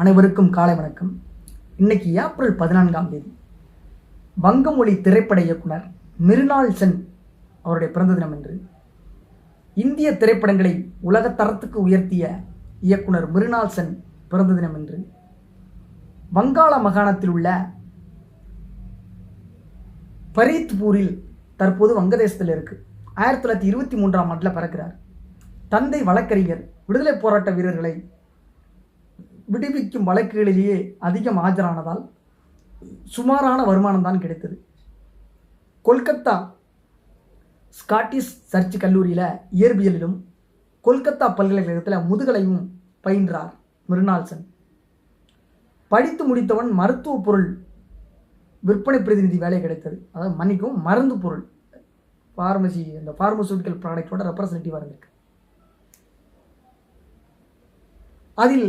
அனைவருக்கும் காலை வணக்கம். இன்னைக்கு ஏப்ரல் பதினான்காம் தேதி வங்கமொழி திரைப்பட இயக்குனர் மிருனால் சென் அவருடைய பிறந்த தினம் என்று இந்திய திரைப்படங்களை உலக தரத்துக்கு உயர்த்திய இயக்குனர் மிருனால் சென் பிறந்த தினம் என்று வங்காள மாகாணத்தில் உள்ள பரீத்பூரில் தற்போது வங்கதேசத்தில் இருக்கு. ஆயிரத்தி தொள்ளாயிரத்தி இருபத்தி மூன்றாம் ஆண்டில் பிறக்கிறார். தந்தை வழக்கறிஞர் விடுதலை போராட்ட வீரர்களை விடுவிக்கும் வழக்குகளிலேயே அதிகம் ஆஜரானதால் சுமாரான வருமானம் தான் கிடைத்தது. கொல்கத்தா ஸ்காட்டிஷ் சர்ச் கல்லூரியில் இயற்பியலிலும் கொல்கத்தா பல்கலைக்கழகத்தில் முதுகலையும் பயின்றார் மிருனால்சன். படித்து முடித்தவன் மருத்துவ பொருள் விற்பனை பிரதிநிதி வேலை கிடைத்தது. அதாவது மன்னிக்கும் மருந்து பொருள். ஃபார்மசி அந்த ஃபார்மசூட்டிக்கல் ப்ராடக்டோட ரெப்ரசன்டேட்டிவாக இருந்திருக்கு. அதில்